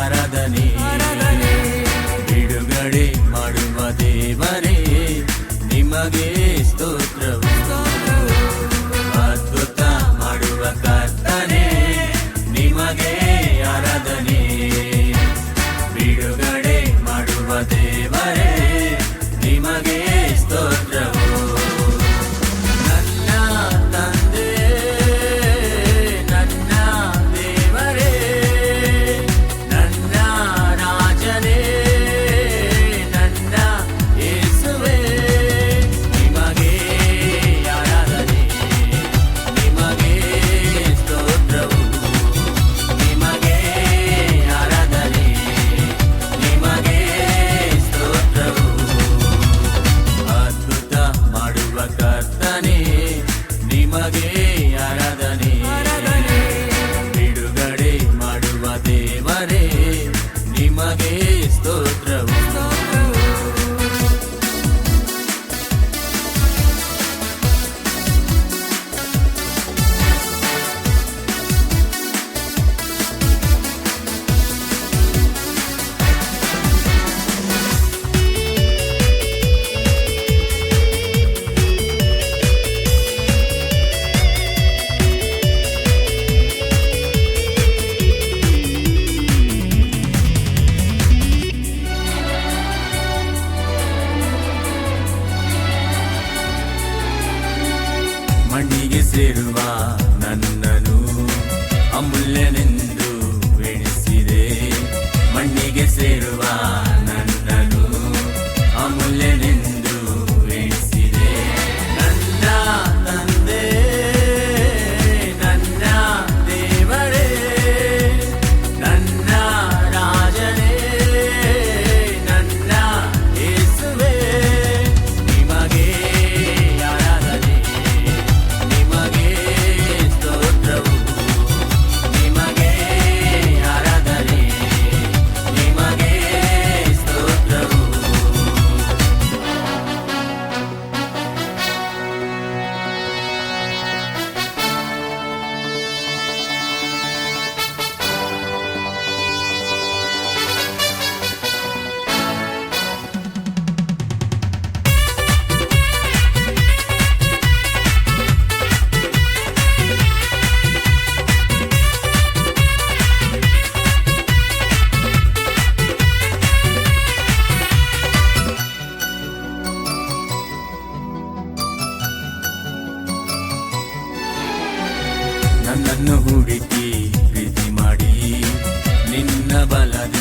ಆರಾಧನೆ ಬಿಡುಗಡೆ ಮಾಡುವ ದೇವರೇ ನಿಮಗೆ ಸ್ತೋತ್ರವು. ಕರ್ತನೇ ನಿಮಗೆ திருமா ಹುಡುಕಿ ಪ್ರೀತಿ ಮಾಡಿ ನಿನ್ನ ಬಲದ